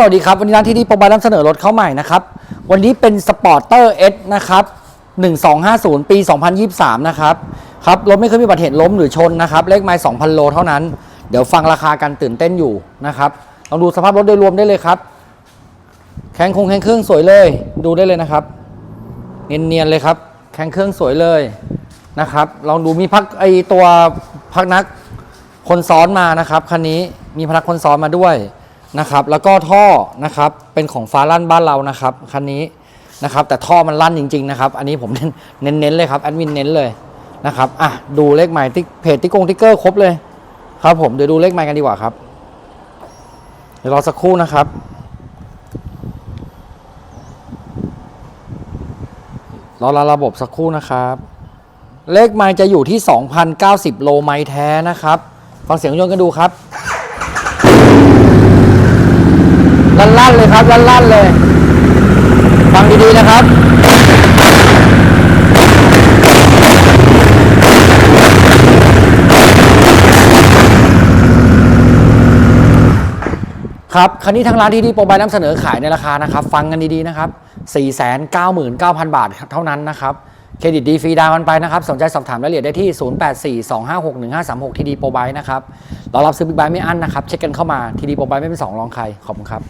สวัสดีครับ วันนี้ร้านที่ดีโปรบายนำเสนอรถเข้าใหม่นะครับ วันนี้เป็นสปอร์เตอร์เอสนะครับ1250 ปี 2023 นะครับ ครับ รถไม่เคยมีบัติเหตุล้มหรือชนนะครับ เลขไมล์2,000 โลเท่านั้น เดี๋ยวฟังราคากันตื่นเต้นอยู่นะครับลองดูสภาพรถโดยรวมได้เลยครับ แข้งคงแข้งเครื่องสวยเลย ดูได้เลยนะครับ เนียนๆเลยครับ แข้งเครื่องสวยเลยนะครับ ลองดูมีพักไอตัวพักนักคนซ้อนมานะครับ คันนี้มีพนักคนซ้อนมาด้วย นะครับ แล้วก็ท่อนะครับเป็นของฟ้าลั่นบ้านเรานะครับคันนี้นะครับ แต่ท่อมันลั่นจริงๆนะครับ อันนี้ผมเน้นเน้นๆเลยครับแอดมินเน้นเลยนะครับอะดูเลขใหม่ติ๊กเพจติ๊กงติ๊กเกอร์ครบเลยครับผมเดี๋ยวดูเลขใหม่กันดีกว่าครับ เดี๋ยวรอสักครู่นะครับรอระบบสักครู่นะครับ เลขไมล์จะอยู่ที่ 2,090 โลไมล์แท้นะครับ ฟังเสียงยนต์กันดูครับ ลั่นเลยครับลั่นๆเลยฟังดีๆนะครับครับคันนี้ทางร้านที่ดีโปรบายนำเสนอขายในราคานะครับ ฟังกันดีๆนะครับ499,000 บาทเท่านั้นนะครับ เครดิตดีฟรีดาวน์กันไปนะครับ สนใจสอบถามรายละเอียดได้ที่ 0842561536 ทีดีโปรบายนะครับเรารับซื้อบิ๊กไบค์ไม่อั้นนะครับ เช็คกันเข้ามาทีดีโปรบายไม่เป็นสองรองใคร ขอบคุณครับ